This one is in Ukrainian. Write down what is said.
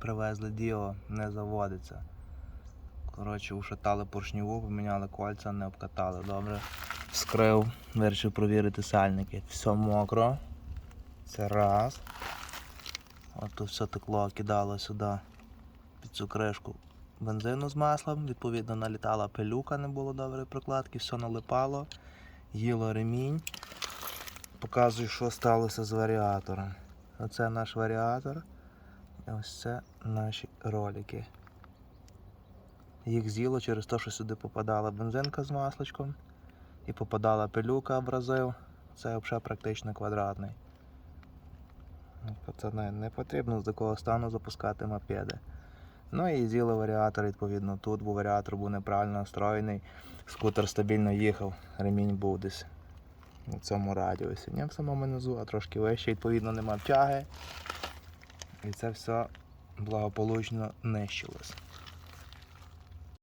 привезли діо, не заводиться. Коротше, ушатали поршневу, поміняли кольця, не обкатали. Добре. Вскрив, вирішив провірити сальники. Все мокро. Це раз. От тут все текло, кидало сюди під цю кришку бензину з маслом. Відповідно, налітала пилюка, не було доброї прокладки, все налипало, їло ремінь. Показую, що сталося з варіатором. Оце наш варіатор. І ось це наші ролики. Їх з'їло через те, що сюди попадала бензинка з масличком і попадала пилюка абразив. Це взагалі практично квадратний. Ну, Пацани, не потрібно з такого стану запускати мопеди. Ну і з'їли варіатор, відповідно, тут, бо варіатор був неправильно настроєний. Скутер стабільно їхав, ремінь був десь у цьому радіусі. Не в самому низу, а трошки вище, відповідно, нема тяги. І це все благополучно нищилось.